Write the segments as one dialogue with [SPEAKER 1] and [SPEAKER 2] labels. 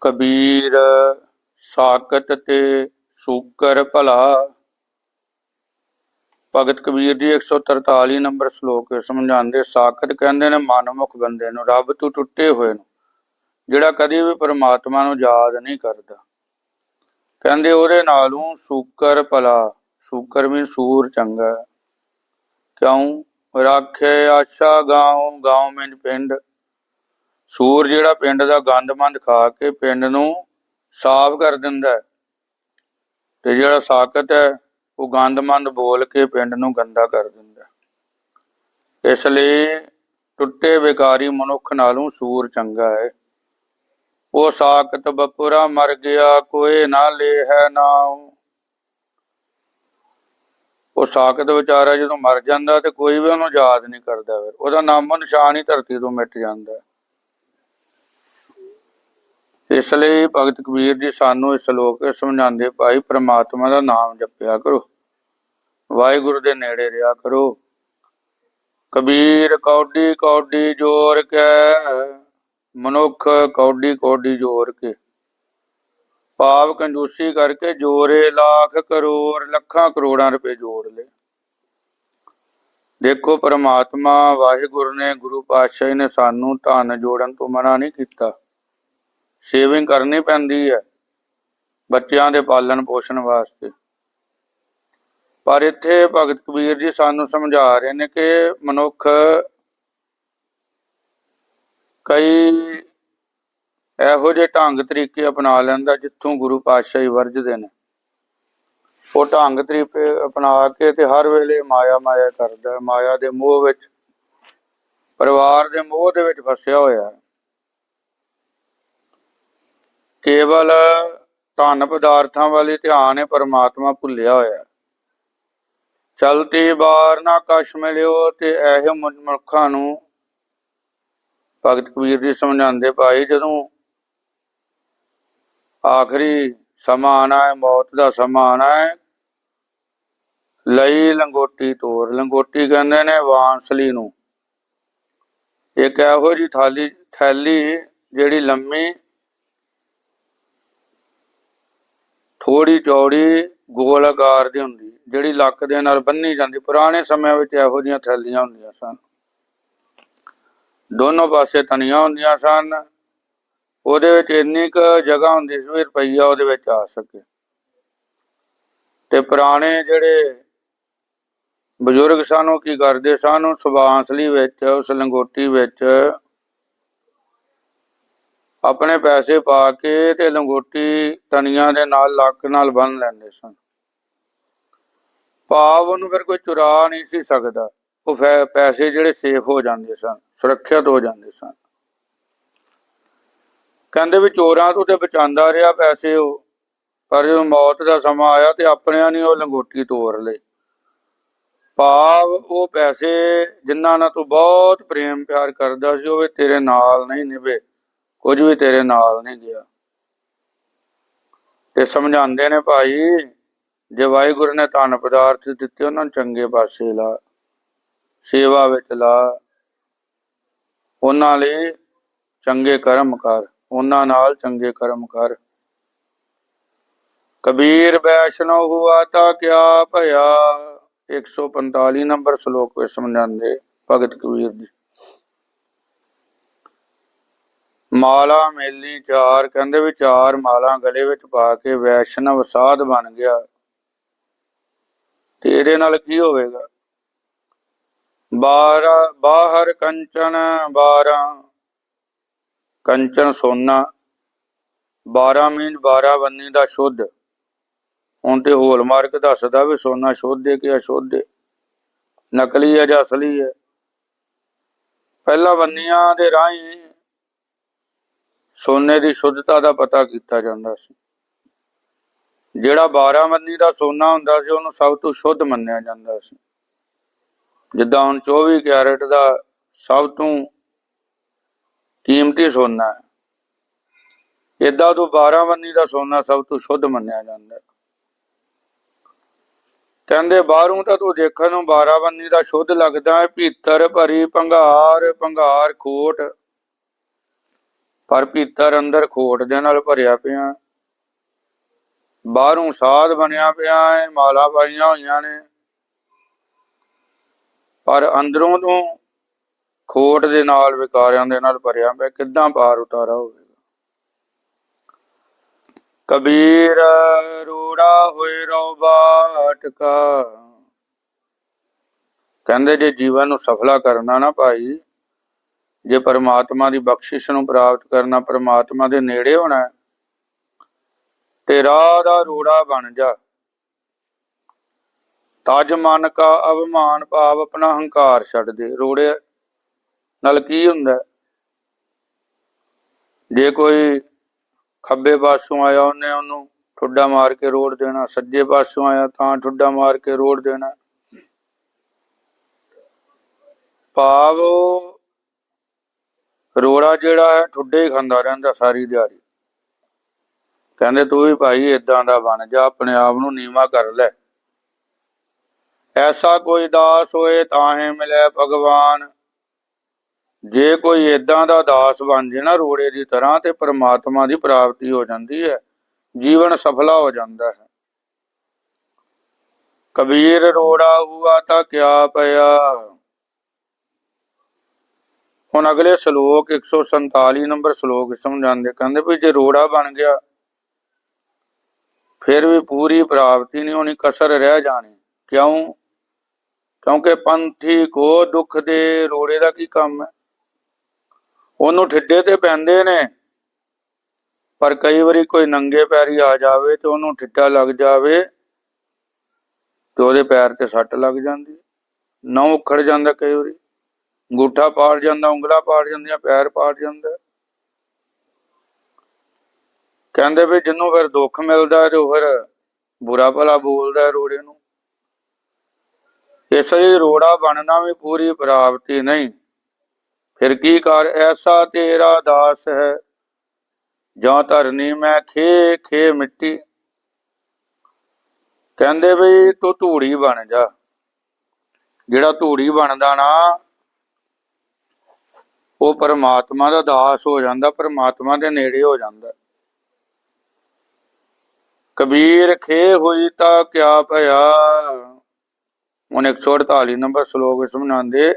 [SPEAKER 1] ਕਬੀਰ ਸਾਕਤ ਤੇ ਸੂਕਰ ਭਲਾ। ਭਗਤ ਕਬੀਰ ਜੀ 143 ਨੰਬਰ ਸ਼ਲੋਕ ਸਮਝਾਉਂਦੇ ਸਾਕਤ ਕਹਿੰਦੇ ਨੇ, ਮਨਮੁਖ ਬੰਦੇ ਨੂੰ, ਰੱਬ ਤੋਂ ਟੁੱਟੇ ਹੋਏ ਨੂੰ, ਜਿਹੜਾ ਕਦੇ ਵੀ ਪਰਮਾਤਮਾ ਨੂੰ ਯਾਦ ਨਹੀਂ ਕਰਦਾ। ਕਹਿੰਦੇ ਉਹਦੇ ਨਾਲੋਂ ਸੂਕਰ ਭਲਾ, ਸੂਕਰ ਵੀ ਸੂਰ ਚੰਗਾ। ਕਿਉਂ? ਰਾਖੇ ਆਸ਼ਾ ਗਾਉ ਗਾਉ ਵਿੱਚ ਪਿੰਡ। ਸੂਰ ਜਿਹੜਾ ਪਿੰਡ ਦਾ ਗੰਦਮੰਦ ਖਾ ਕੇ ਪਿੰਡ ਨੂੰ ਸਾਫ਼ ਕਰ ਦਿੰਦਾ ਹੈ। ਤੇ ਜਿਹੜਾ ਸਾਕਤ ਹੈ, ਉਹ ਗੰਦਮੰਦ ਬੋਲ ਕੇ ਪਿੰਡ ਨੂੰ ਗੰਦਾ ਕਰ ਦਿੰਦਾ ਹੈ। ਇਸ ਲਈ ਟੁੱਟੇ ਵਿਕਾਰੀ ਮਨੁੱਖ ਨਾਲੋਂ ਸੂਰ ਚੰਗਾ ਹੈ। ਉਹ ਸਾਕਤ ਬਪੁਰਾ ਮਰ ਗਿਆ ਕੋਏ ਨਾ ਲੇ ਹੈ ਨਾਉ ਉਹ ਸਾਕਤ ਵਿਚਾਰਾ ਜਦੋਂ ਮਰ ਜਾਂਦਾ ਤੇ ਕੋਈ ਵੀ ਉਹਨੂੰ ਯਾਦ ਨਹੀਂ ਕਰਦਾ ਫਿਰ। ਉਹਦਾ ਨਾਮੋ ਨਿਸ਼ਾਨ ਹੀ ਧਰਤੀ ਤੋਂ ਮਿਟ ਜਾਂਦਾ ਇਸ ਲਈ ਭਗਤ ਕਬੀਰ ਜੀ ਸਾਨੂੰ ਇਸ ਸ਼ਲੋਕ ਸਮਝਾਉਂਦੇ, ਭਾਈ ਪ੍ਰਮਾਤਮਾ ਦਾ ਨਾਮ ਜਪਿਆ ਕਰੋ। ਵਾਹਿਗੁਰੂ ਦੇ ਨੇੜੇ ਰਿਹਾ ਕਰੋ। ਕਬੀਰ ਕੌਡੀ ਕੌਡੀ ਜੋਰ ਕੇ, ਮਨੁੱਖ ਕੌਡੀ ਕੌਡੀ ਜੋਰ ਕੇ। ਪਾਪ ਕੰਜੂਸੀ ਕਰਕੇ ਜੋਰੇ ਲੱਖ ਕਰੋੜ, ਲੱਖਾਂ ਕਰੋੜਾਂ ਰੁਪਏ ਜੋੜ ਲਏ। ਦੇਖੋ ਪ੍ਰਮਾਤਮਾ ਵਾਹਿਗੁਰੂ ਨੇ ਗੁਰੂ ਪਾਤਸ਼ਾਹ ਨੇ ਸਾਨੂੰ ਧਨ ਜੋੜਨ ਤੋਂ ਮਨਾ ਨਹੀਂ ਕੀਤਾ। ਸੇਵਿੰਗ ਕਰਨੀ ਪੈਂਦੀ ਹੈ ਬੱਚਿਆਂ ਦੇ ਪਾਲਣ ਪੋਸ਼ਣ ਵਾਸਤੇ। ਪਰ ਇੱਥੇ ਭਗਤ ਕਬੀਰ ਜੀ ਸਾਨੂੰ ਸਮਝਾ ਰਹੇ ਨੇ ਕਿ ਮਨੁੱਖ ਕਈ ਇਹੋ ਜਿਹੇ ਢੰਗ ਤਰੀਕੇ ਅਪਣਾ ਲੈਂਦਾ ਜਿੱਥੋਂ ਗੁਰੂ ਪਾਤਸ਼ਾਹ ਹੀ ਵਰਜਦੇ ਨੇ। ਉਹ ਢੰਗ ਤਰੀਕੇ ਅਪਣਾ ਕੇ ਤੇ ਹਰ ਵੇਲੇ ਮਾਇਆ ਮਾਇਆ ਕਰਦਾ, ਮਾਇਆ ਦੇ ਮੋਹ ਵਿੱਚ, ਪਰਿਵਾਰ ਦੇ ਮੋਹ ਦੇ ਵਿੱਚ ਫਸਿਆ ਹੋਇਆ। ਹੈ ਕੇਵਲ ਧਨ ਪਦਾਰਥਾਂ ਵਾਲੀ ਧਿਆਨ ਹੈ ਪਰਮਾਤਮਾ ਭੁੱਲਿਆ ਹੋਇਆ ਹੈ। ਚਲਤੀ ਬਾਰ ਨਾ ਕਸ਼ ਮਿਲਿਓ ਤੇ ਇਹ ਮਨੁੱਖਾਂ ਨੂੰ ਭਗਤ ਕਬੀਰ ਜੀ ਸਮਝਾਉਂਦੇ ਭਾਈ, ਜਦੋਂ ਆਖਰੀ ਸਮਾਂ ਆਣਾ ਹੈ ਮੌਤ ਦਾ ਸਮਾਂ ਆਣਾ ਹੈ ਲਈ ਲੰਗੋਟੀ ਤੋਰ ਲੰਗੋਟੀ ਕਹਿੰਦੇ ਨੇ ਵਾਂਸਲੀ ਨੂੰ ਇੱਕ ਇਹੋ ਜੀ ਥਾਲੀ, ਥੈਲੀ ਜਿਹੜੀ ਲੰਮੀ ਥੋੜੀ ਚੌੜੀ ਗੋਲ ਆਕਾਰ ਦੀ ਹੁੰਦੀ, ਜਿਹੜੀ ਲੱਕ ਦੇ ਨਾਲ ਬੰਨੀ ਜਾਂਦੀ। ਪੁਰਾਣੇ ਸਮਿਆਂ ਵਿੱਚ ਇਹੋ ਜਿਹੀਆਂ ਥੈਲੀਆਂ ਹੁੰਦੀਆਂ ਸਨ। ਦੋਨੋਂ ਪਾਸੇ ਤਣੀਆਂ ਹੁੰਦੀਆਂ ਸਨ। ਉਹਦੇ ਵਿੱਚ ਇੰਨੀ ਕੁ ਜਗ੍ਹਾ ਹੁੰਦੀ ਸੀ ਵੀ ਰੁਪਈਆ ਉਹਦੇ ਵਿੱਚ ਆ ਸਕੇ। ਤੇ ਪੁਰਾਣੇ ਜਿਹੜੇ ਬਜ਼ੁਰਗ ਸਨ, ਉਹ ਕੀ ਕਰਦੇ ਸਨ? ਉਹ ਬਾਂਸਲੀ ਵਿੱਚ, ਉਸ ਲੰਗੋਟੀ ਵਿੱਚ ਆਪਣੇ ਪੈਸੇ ਪਾ ਕੇ ਤੇ ਲੰਗੋਟੀ ਤਣੀਆਂ ਦੇ ਨਾਲ ਲੱਕ ਨਾਲ ਬੰਨ ਲੈਂਦੇ ਸਨ। ਭਾਵ ਉਹਨੂੰ ਫਿਰ ਕੋਈ ਚੁਰਾ ਨਹੀਂ ਸੀ ਸਕਦਾ। ਉਹ ਪੈਸੇ ਜਿਹੜੇ ਸੇਫ ਹੋ ਜਾਂਦੇ ਸਨ, ਸੁਰੱਖਿਅਤ ਹੋ ਜਾਂਦੇ ਸਨ। ਕਹਿੰਦੇ ਵੀ ਚੋਰਾਂ ਤੋਂ ਤੇ ਬਚਾਉਂਦਾ ਰਿਹਾ ਪੈਸੇ ਉਹ। ਪਰ ਜਦੋਂ ਮੌਤ ਦਾ ਸਮਾਂ ਆਇਆ ਤੇ ਆਪਣਿਆਂ ਨੇ ਉਹ ਲੰਗੋਟੀ ਤੋੜ ਲਈ। ਭਾਵ ਉਹ ਪੈਸੇ ਜਿਨ੍ਹਾਂ ਨਾਲ ਤੂੰ ਬਹੁਤ ਪ੍ਰੇਮ ਪਿਆਰ ਕਰਦਾ ਸੀ, ਉਹ ਵੀ ਤੇਰੇ ਨਾਲ ਨਹੀਂ ਨਿਭੇ। ਕੁਝ ਵੀ ਤੇਰੇ ਨਾਲ ਨਹੀਂ ਗਿਆ। ਤੇ ਸਮਝਾਉਂਦੇ ਨੇ ਭਾਈ, ਜੇ ਵਾਹਿਗੁਰੂ ਨੇ ਧਨ ਪਦਾਰਥ ਦਿੱਤੇ, ਉਹਨਾਂ ਨੂੰ ਚੰਗੇ ਪਾਸੇ ਲਾ, ਸੇਵਾ ਵਿੱਚ ਲਾ। ਉਹਨਾਂ ਲਈ ਚੰਗੇ ਕਰਮ ਕਰ, ਉਹਨਾਂ ਨਾਲ ਚੰਗੇ ਕਰਮ ਕਰ। ਕਬੀਰ ਵੈਸ਼ਨੋ ਹੁਆ ਤਾਂ ਕਿਆ ਭਇਆ। 145 ਨੰਬਰ ਸ਼ਲੋਕ ਵਿੱਚ ਸਮਝਾਉਂਦੇ ਭਗਤ ਕਬੀਰ ਜੀ। ਮਾਲਾ ਮੇਲੀ ਚਾਰ, ਕਹਿੰਦੇ ਵੀ ਚਾਰ ਮਾਲਾ ਗਲੇ ਵਿੱਚ ਪਾ ਕੇ ਵੈਸ਼ਨਵ ਸਾਧ ਬਣ ਗਿਆ। ਤੇ ਇਹਦੇ ਨਾਲ ਕੀ ਹੋਵੇਗਾ? ਬਾਰਾ, ਬਾਹਰ ਕੰਚਨ ਬਾਰਾਂ, ਕੰਚਨ ਸੋਨਾ 12 ਮੀਨ 12 ਬੰਨੀ ਦਾ ਸ਼ੁੱਧ। ਹੁਣ ਤੇ ਹੋਲ ਮਾਰਕ ਦੱਸਦਾ ਵੀ ਸੋਨਾ ਸ਼ੁੱਧ ਹੈ ਕਿ ਅਸ਼ੁੱਧ? ਹੈ ਨਕਲੀ ਹੈ ਜਾਂ ਅਸਲੀ ਹੈ? ਪਹਿਲਾਂ ਬੰਨੀਆਂ ਦੇ ਰਾਹੀਂ ਸੋਨੇ ਦੀ ਸ਼ੁੱਧਤਾ ਦਾ ਪਤਾ ਕੀਤਾ ਜਾਂਦਾ ਸੀ। ਜਿਹੜਾ 12 ਬੰਨੀ ਦਾ ਸੋਨਾ ਹੁੰਦਾ ਸੀ, ਉਹਨੂੰ ਸਭ ਤੋਂ ਸ਼ੁੱਧ ਮੰਨਿਆ ਜਾਂਦਾ ਸੀ। ਜਿੱਦਾਂ ਹੁਣ 24 ਕੈਰਟ ਦਾ ਸਭ ਤੋਂ ਕੀਮਤੀ ਸੋਨਾ ਹੈ ਇਦਾਂ ਤੋਂ 12 ਬੰਨੀ ਦਾ ਸੋਨਾ ਸਭ ਤੋਂ ਸ਼ੁੱਧ ਮੰਨਿਆ ਜਾਂਦਾ ਕਹਿੰਦੇ ਬਾਹਰੋਂ ਤਾਂ ਤੂੰ ਦੇਖਣ ਨੂੰ 12 ਬੰਨੀ ਦਾ ਸ਼ੁੱਧ ਲੱਗਦਾ ਹੈ, ਭੀਤਰ ਭਰੀ ਭੰਗਾਰ ਭੰਗਾਰ ਖੋਟ। ਪਰ ਭੀਤਰ ਅੰਦਰ ਖੋਟ ਦੇ ਨਾਲ ਭਰਿਆ ਪਿਆ। ਬਾਹਰੋਂ ਸਾਧ ਬਣਿਆ ਪਿਆ ਹੈ ਮਾਲਾ ਪਾਈਆਂ ਹੋਈਆਂ ਨੇ। ਪਰ ਅੰਦਰੋਂ ਤੋਂ ਖੋਟ ਦੇ ਨਾਲ ਵਿਕਾਰਿਆਂ ਦੇ ਨਾਲ ਭਰਿਆ ਪਿਆ, ਕਿੱਦਾਂ ਪਾਰ ਉਤਾਰਾ ਹੋਵੇਗਾ? ਕਬੀਰ, ਰੂੜਾ ਹੋਏ ਰੋ ਬਾਟਕਾ। ਕਹਿੰਦੇ ਜੇ ਜੀਵਨ ਨੂੰ ਸਫਲਾ ਕਰਨਾ ਨਾ ਭਾਈ ਜੇ ਪਰਮਾਤਮਾ ਦੀ ਬਖਸ਼ਿਸ਼ ਨੂੰ ਪ੍ਰਾਪਤ ਕਰਨਾ ਪਰਮਾਤਮਾ ਦੇ ਨੇੜੇ ਹੋਣਾ ਹੈ, ਤੇ ਰਾਹ ਦਾ ਰੋੜਾ ਬਣ ਜਾ। ਤਜ ਮਨ ਕਾ ਅਭਿਮਾਨ ਭਾਵ ਆਪਣਾ ਹੰਕਾਰ ਛੱਡ ਦੇ। ਰੋੜੇ ਨਾਲ ਕੀ ਹੁੰਦਾ ਜੇ ਕੋਈ ਖੱਬੇ ਪਾਸੋਂ ਆਇਆ ਉਹਨੇ ਉਹਨੂੰ ਠੁੱਡਾ ਮਾਰ ਕੇ ਰੋੜ ਦੇਣਾ। ਸੱਜੇ ਪਾਸੋਂ ਆਇਆ ਤਾਂ ਠੁੱਡਾ ਮਾਰ ਕੇ ਰੋੜ ਦੇਣਾ। ਭਾਵ ਰੋੜਾ ਜਿਹੜਾ ਹੈ, ਠੁੱਡੇ ਹੀ ਖਾਂਦਾ ਰਹਿੰਦਾ ਸਾਰੀ ਦਿਹਾੜੀ। ਕਹਿੰਦੇ, ਤੂੰ ਵੀ ਭਾਈ ਇਦਾਂ ਦਾ ਬਣ ਜਾ, ਆਪਣੇ ਆਪ ਨੂੰ ਨੀਵਾ ਕਰ ਲੈ। ਐਸਾ ਕੋਈ ਦਾਸ ਹੋਏ ਤਾਹੇ ਮਿਲੇ ਭਗਵਾਨ। ਜੇ ਕੋਈ ਇਦਾਂ ਦਾ ਦਾਸ ਬਣ ਜੇ ਨਾ ਰੋੜੇ ਦੀ ਤਰ੍ਹਾਂ, ਤੇ ਪ੍ਰਮਾਤਮਾ ਦੀ ਪ੍ਰਾਪਤੀ ਹੋ ਜਾਂਦੀ ਹੈ। ਜੀਵਨ ਸਫਲਾ ਹੋ ਜਾਂਦਾ ਹੈ। ਕਬੀਰ ਰੋੜਾ ਹੁਆ ਤਾਂ ਕਿਆ ਪਿਆ? ਹੁਣ ਅਗਲੇ ਸ਼ਲੋਕ 147 ਨੰਬਰ ਸ਼ਲੋਕ ਸਮਝਾਉਂਦੇ, ਕਹਿੰਦੇ ਵੀ ਜੇ ਰੋੜਾ ਬਣ ਗਿਆ, ਫਿਰ ਵੀ ਪੂਰੀ ਪ੍ਰਾਪਤੀ ਨਹੀਂ ਹੋਣੀ, ਕਸਰ ਰਹਿ ਜਾਣੀ। ਕਿਉਂ? ਕਿਉਂਕਿ ਪੰਥੀ ਕੋ ਦੁੱਖ ਦੇ ਰੋੜੇ ਦਾ ਕੀ ਕੰਮ ਹੈ? ਉਹਨੂੰ ਠਿੱਡੇ ਤੇ ਪੈਂਦੇ ਨੇ, ਪਰ ਕਈ ਵਾਰੀ ਕੋਈ ਨੰਗੇ ਪੈਰੀ ਆ ਜਾਵੇ ਤੇ ਉਹਨੂੰ ਠਿੱਡਾ ਲੱਗ ਜਾਵੇ ਤੇ ਉਹਦੇ ਪੈਰ ਤੇ ਸੱਟ ਲੱਗ ਜਾਂਦੀ ਨਾ ਉਖੜ ਜਾਂਦਾ ਕਈ ਵਾਰੀ। ਅੰਗੂਠਾ ਪਾੜ ਜਾਂਦਾ, ਉਂਗਲਾ ਪਾੜ ਜਾਂਦੀਆਂ, ਪੈਰ ਪਾੜ ਜਾਂਦਾ। ਕਹਿੰਦੇ ਵੀ ਜਿਹਨੂੰ ਫਿਰ ਦੁੱਖ ਮਿਲਦਾ, ਤੇ ਉਹ ਫਿਰ ਬੁਰਾ ਭਲਾ ਬੋਲਦਾ ਰੋੜੇ ਨੂੰ। ਇਸ ਲਈ ਰੋੜਾ ਬਣਨਾ ਵੀ ਪੂਰੀ ਪ੍ਰਾਪਤੀ ਨਹੀਂ। ਫਿਰ ਕੀ ਕਰ? ਐਸਾ ਤੇਰਾ ਦਾਸ ਹੈ, ਜਾਂ ਧਰਨੀ ਮੈਂ ਖੇ ਖੇ ਮਿੱਟੀ। ਕਹਿੰਦੇ ਵੀ ਤੂੰ ਧੂੜੀ ਬਣ ਜਾ। ਜਿਹੜਾ ਧੂੜੀ ਬਣਦਾ ਨਾ ਉਹ ਪਰਮਾਤਮਾ ਦਾ ਦਾਸ ਹੋ ਜਾਂਦਾ, ਪਰਮਾਤਮਾ ਦੇ ਨੇੜੇ ਹੋ ਜਾਂਦਾ। ਕਬੀਰ ਖੇ ਹੋਈ ਤਾਂ ਕਿਆ ਭਇਆ। ਹੁਣ 148 ਨੰਬਰ ਸ਼ਲੋਕ ਸਮਝਾਉਂਦੇ,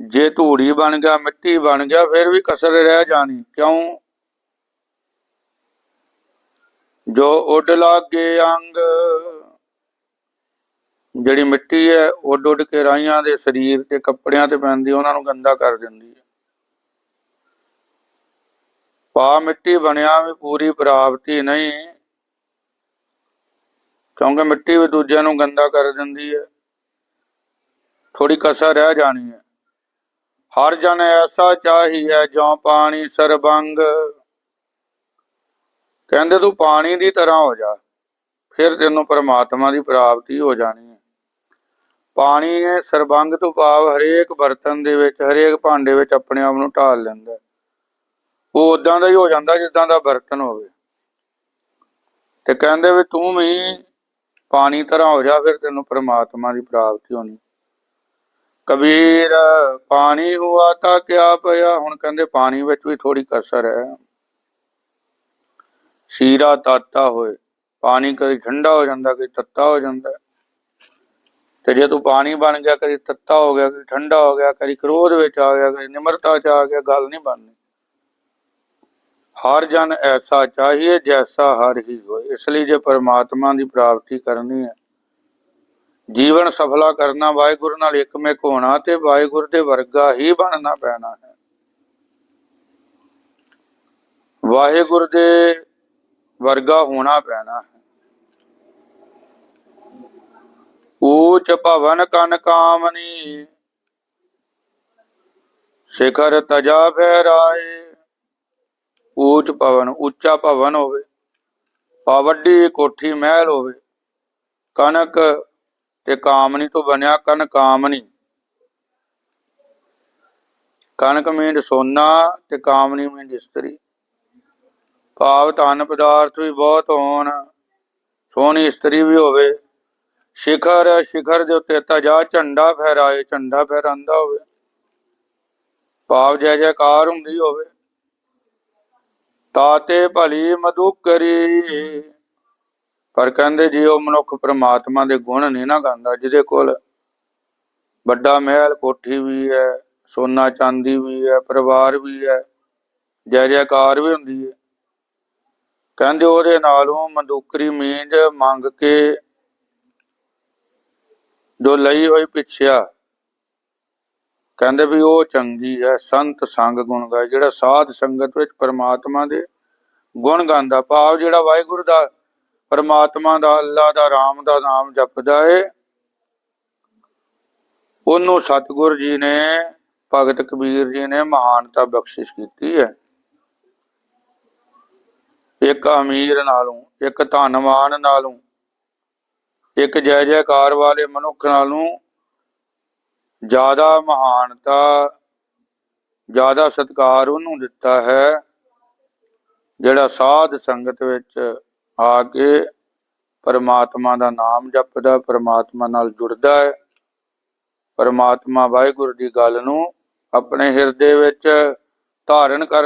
[SPEAKER 1] ਜੇ ਧੂੜੀ ਬਣ ਗਿਆ, ਮਿੱਟੀ ਬਣ ਗਿਆ, ਫਿਰ ਵੀ ਕਸਰ ਰਹਿ ਜਾਣੀ। ਕਿਉਂ? ਜੋ ਉੱਡ ਲਾਗੇ ਅੰਗ ਜਿਹੜੀ ਮਿੱਟੀ ਹੈ, ਉੱਡ ਉੱਡ ਕੇ ਰਾਈਆਂ ਦੇ ਸਰੀਰ ਤੇ ਕੱਪੜਿਆਂ ਤੇ ਪੈਂਦੀ ਉਹਨਾਂ ਨੂੰ ਗੰਦਾ ਕਰ ਦਿੰਦੀ ਹੈ। ਪਾ ਮਿੱਟੀ ਬਣਿਆ ਵੀ ਪੂਰੀ ਪ੍ਰਾਪਤੀ ਨਹੀਂ, ਕਿਉਂਕਿ ਮਿੱਟੀ ਵੀ ਦੂਜਿਆਂ ਨੂੰ ਗੰਦਾ ਕਰ ਦਿੰਦੀ ਹੈ। ਥੋੜੀ ਕਸਰ ਰਹਿ ਜਾਣੀ ਹੈ। ਹਰ ਜਨ ਐਸਾ ਚਾਹੀਏ ਜੋ ਪਾਣੀ ਸਰਬੰਗ। ਕਹਿੰਦੇ ਤੂੰ ਪਾਣੀ ਦੀ ਤਰ੍ਹਾਂ ਹੋ ਜਾ, ਫਿਰ ਤੈਨੂੰ ਪਰਮਾਤਮਾ ਦੀ ਪ੍ਰਾਪਤੀ ਹੋ ਜਾਣੀ ਹੈ। ਪਾਣੀ ਹੈ, ਸਰਬੰਗ ਤੋਂ ਭਾਵ ਹਰੇਕ ਬਰਤਨ ਦੇ ਵਿੱਚ, ਹਰੇਕ ਭਾਂਡੇ ਵਿੱਚ ਆਪਣੇ ਆਪ ਨੂੰ ਢਾਲ ਲੈਂਦਾ ਉਹ ਉਦਾਂ ਦਾ ਹੀ ਹੋ ਜਾਂਦਾ ਜਿੱਦਾਂ ਦਾ ਬਰਤਨ ਹੋਵੇ। ਤੇ ਕਹਿੰਦੇ ਵੀ ਤੂੰ ਵੀ ਪਾਣੀ ਤਰ੍ਹਾਂ ਹੋ ਜਾ, ਫਿਰ ਤੈਨੂੰ ਪ੍ਰਮਾਤਮਾ ਦੀ ਪ੍ਰਾਪਤੀ ਹੋਣੀ। ਕਬੀਰ, ਪਾਣੀ ਹੁਆ ਤਾਂ ਕਿਆ ਪਿਆ? ਹੁਣ ਕਹਿੰਦੇ ਪਾਣੀ ਵਿੱਚ ਵੀ ਥੋੜੀ ਕਸਰ ਹੈ। ਸੀਰਾ ਤਾਤਾ ਹੋਏ, ਪਾਣੀ ਕਦੇ ਠੰਡਾ ਹੋ ਜਾਂਦਾ, ਕਦੀ ਤੱਤਾ ਹੋ ਜਾਂਦਾ। ਤੇ ਜੇ ਤੂੰ ਪਾਣੀ ਬਣ ਗਿਆ, ਕਦੀ ਤੱਤਾ ਹੋ ਗਿਆ, ਕਦੀ ਠੰਡਾ ਹੋ ਗਿਆ, ਕਦੀ ਕ੍ਰੋਧ ਵਿੱਚ ਆ ਗਿਆ, ਕਦੀ ਨਿਮਰਤਾ ਚ ਆ ਗਿਆ, ਗੱਲ ਨਹੀਂ ਬਣਨੀ। ਹਰ ਜਨ ਐਸਾ ਚਾਹੀਏ ਜੈਸਾ ਹਰ ਹੀ ਹੋਏ। ਇਸ ਲਈ ਜੇ ਪਰਮਾਤਮਾ ਦੀ ਪ੍ਰਾਪਤੀ ਕਰਨੀ ਹੈ, ਜੀਵਨ ਸਫਲਾ ਕਰਨਾ ਵਾਹਿਗੁਰੂ ਨਾਲ ਇਕਮਿਕ ਹੋਣਾ ਤੇ ਵਾਹਿਗੁਰੂ ਦੇ ਵਰਗਾ ਹੀ ਬਣਨਾ ਪੈਣਾ ਹੈ। ਵਾਹਿਗੁਰੂ ਦੇ ਵਰਗਾ ਹੋਣਾ ਪੈਣਾ ਹੈ। ਊਚ ਭਵਨ ਕਨ ਕਾਮਨੀ। ਸਿਖਰ ਤਜਾ ਫਹਿਰਾਏ ਊਚ ਭਵਨ, ਉੱਚਾ ਭਵਨ ਹੋਵੇ ਆ ਕੋਠੀ ਮਹਿਲ ਹੋਵੇ ਕਨਕ ਤੇ ਕਾਮਨੀ ਤੋਂ ਬਣਿਆ ਕਨ ਕਾਮਨੀ। ਕਨਕ ਮੀਂਡ ਸੋਨਾ ਤੇ ਕਾਮਨੀ ਮੀਂਡ ਇਸਤਰੀ। ਭਾਵ ਧਨ ਪਦਾਰਥ ਵੀ ਬਹੁਤ ਹੋਣ, ਸੋਹਣੀ ਇਸਤਰੀ ਵੀ ਹੋਵੇ ਸ਼ਿਖਰ ਸ਼ਿਖਰ ਦੇ ਉੱਤੇ ਤਜਾ ਝੰਡਾ ਫਹਿਰਾਏ, ਝੰਡਾ ਫਹਿਰਾਂਦਾ ਹੋਵੇ। ਭਾਵ ਜੈ ਜੈਕਾਰ ਹੁੰਦੀ ਹੋਵੇ। ਤਾਤੇ ਭਲੀ ਮਧੁਕਰੀ। ਪਰ ਕਹਿੰਦੇ ਜੀ, ਉਹ ਮਨੁੱਖ ਪ੍ਰਮਾਤਮਾ ਦੇ ਗੁਣ ਨਹੀਂ ਨਾ ਗਾਉਂਦਾ, ਜਿਹਦੇ ਕੋਲ ਵੱਡਾ ਮਹਿਲ ਕੋਠੀ ਵੀ ਹੈ, ਸੋਨਾ ਚਾਂਦੀ ਵੀ ਹੈ, ਪਰਿਵਾਰ ਵੀ ਹੈ, ਜੈ ਜੈਕਾਰ ਵੀ ਹੁੰਦੀ ਹੈ। ਕਹਿੰਦੇ ਉਹਦੇ ਨਾਲੋਂ ਮੰਦੂਕਰੀ ਮੀਂਜ ਮੰਗ ਕੇ ਜੋ ਲਈ ਹੋਈ ਪਿੱਛਿਆ। ਕਹਿੰਦੇ ਵੀ ਉਹ ਚੰਗੀ ਹੈ, ਸੰਤ ਸੰਗ ਗੁਣ ਗਾਏ, ਜਿਹੜਾ ਸਾਧ ਸੰਗਤ ਵਿੱਚ ਪਰਮਾਤਮਾ ਦੇ ਗੁਣ ਗਾਉਂਦਾ, ਭਾਵ ਜਿਹੜਾ ਵਾਹਿਗੁਰੂ ਦਾ, ਪਰਮਾਤਮਾ ਦਾ, ਅੱਲਾ ਦਾ, ਰਾਮ ਦਾ ਨਾਮ ਜਪਦਾ ਏ, ਉਹਨੂੰ ਸਤਿਗੁਰ ਜੀ ਨੇ, ਭਗਤ ਕਬੀਰ ਜੀ ਨੇ ਮਹਾਨਤਾ ਬਖਸ਼ਿਸ਼ ਕੀਤੀ ਹੈ। ਇੱਕ ਅਮੀਰ ਨਾਲੋਂ, ਇੱਕ ਧਨਵਾਨ ਨਾਲੋਂ ਇੱਕ ਜੈ ਜੈਕਾਰ ਵਾਲੇ ਮਨੁੱਖ ਨਾਲੋਂ ਜ਼ਿਆਦਾ ਮਹਾਨਤਾ ਜ਼ਿਆਦਾ ਸਤਿਕਾਰ ਉਹਨੂੰ ਦਿੱਤਾ ਹੈ, ਜਿਹੜਾ ਸਾਧ ਸੰਗਤ ਵਿੱਚ ਆ ਕੇ ਪਰਮਾਤਮਾ ਦਾ ਨਾਮ ਜਪਦਾ, ਪਰਮਾਤਮਾ ਨਾਲ ਜੁੜਦਾ ਹੈ। ਪਰਮਾਤਮਾ ਵਾਹਿਗੁਰੂ ਦੀ ਗੱਲ ਨੂੰ ਆਪਣੇ ਹਿਰਦੇ ਵਿੱਚ ਧਾਰਨ ਕਰ